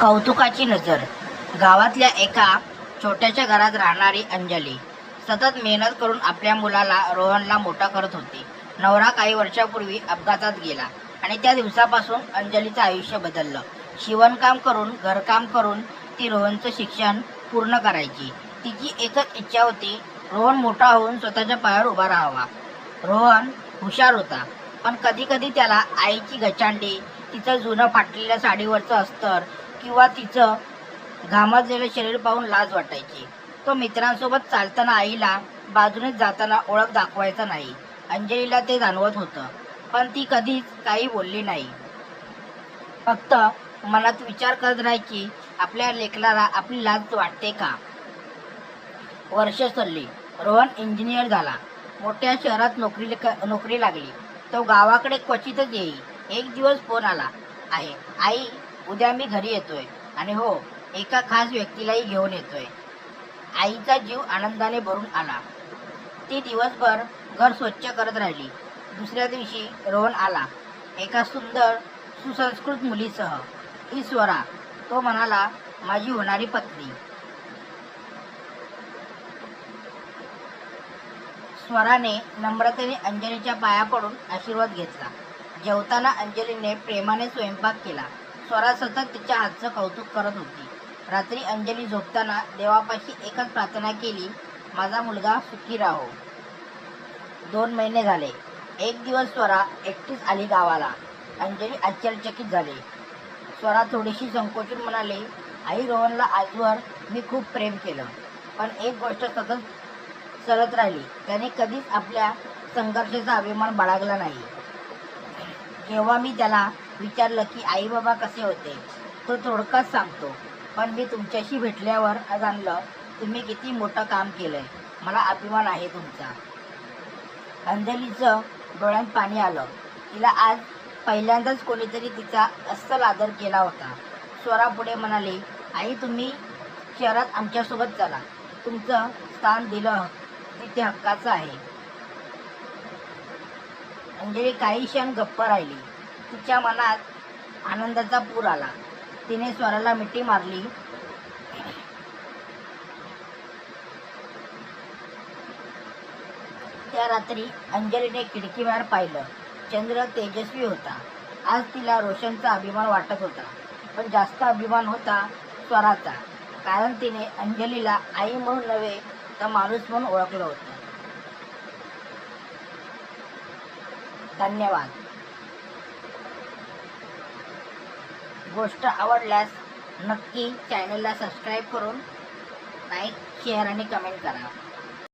कौतुकाची नजर. गावातल्या एका छोट्याशा घरात राहणारी अंजली सतत मेहनत करून आपल्या मुलाला रोहनला मोठा करत होती. नवरा काही वर्षापूर्वी अपघातात गेला आणि त्या दिवसापासून अंजलीचं आयुष्य बदललं. शिवणकाम करून घरकाम करून ती रोहनचं शिक्षण पूर्ण करायची. तिची एकच इच्छा होती रोहन मोठा होऊन स्वतःच्या पायावर उभा राहावा. रोहन हुशार होता पण कधी कधी त्याला आईची गचांडी तिचं जुनं फाटलेल्या साडीवरचं अस्तर किंवा तिचं घामाजलेलं शरीर पाहून लाज वाटायची. तो मित्रांसोबत चालताना आईला बाजूनेच जाताना ओळख दाखवायचा नाही. अंजलीला ते जाणवत होतं पण ती कधीच काही बोलली नाही. फक्त मनात विचार करत राहायची आपल्या लेखनाला आपली लाज वाटते का? वर्ष सरली रोहन इंजिनियर झाला. मोठ्या शहरात नोकरी नोकरी लागली. तो गावाकडे क्वचितच येई एक दिवस फोन आला. आहे. आई उद्या मी घरी येतोय. आणि हो एका खास व्यक्तीलाही घेऊन येतोय. आईचा जीव आनंदाने भरून आला. ती दिवसभर घर स्वच्छ करत राहिली. दुसऱ्या दिवशी रोहन आला. एका सुंदर सुसंस्कृत मुलीसह. ही स्वरा तो म्हणाला माझी होणारी पत्नी. स्वराने नम्रतेने अंजलीच्या पाया पडून आशीर्वाद घेतला. जेवताना अंजलीने प्रेमाने स्वयंपाक केला. स्वरा सतत तिच्या हातचं कौतुक करत होती. रात्री अंजली झोपताना देवापाशी एकच प्रार्थना केली माझा मुलगा सुखी राहो. दोन महिने झाले. एक दिवस स्वरा एकटीच आली गावाला. अंजली आश्चर्यचकित झाली. स्वरा थोडीशी संकोचून म्हणाले आई रोहनला आजवर मी खूप प्रेम केलं पण एक गोष्ट सतत चलत राहिली. त्याने कधीच आपल्या संघर्षाचा अभिमान बाळगला नाही. जेव्हा मी त्याला विचारलं की आई बाबा कसे होते? तो थोडकाच सांगतो पण मी तुमच्याशी भेटल्यावर जाणलं तुम्ही किती मोठं काम केलंय. मला अभिमान आहे तुमचा. अंजलीचं डोळ्यात पाणी आलं. तिला आज पहिल्यांदाच कोणीतरी तिचा अस्सल आदर केला होता. स्वरा पुढे म्हणाली आई तुम्ही शहरात आमच्यासोबत चला. तुमचं स्थान दिलं तिथे हक्काचं आहे. अंजली काही क्षण गप्प राहिली. तिच्या मनात आनंदाचा पूर आला. तिने स्वराला मिठी मारली. त्या रात्री अंजलीने खिडकीबाहेर पाहिलं. चंद्र तेजस्वी होता. आज तिला रोशनचा अभिमान वाटत होता. पण जास्त अभिमान होता स्वराचा. कारण तिने अंजलीला आई म्हणून नव्हे तर माणूस म्हणून ओळखलं होतं. धन्यवाद. गोष्ट आवडल्यास नक्की चॅनलला सबस्क्राईब करून लाईक शेअर आणि कमेंट करा.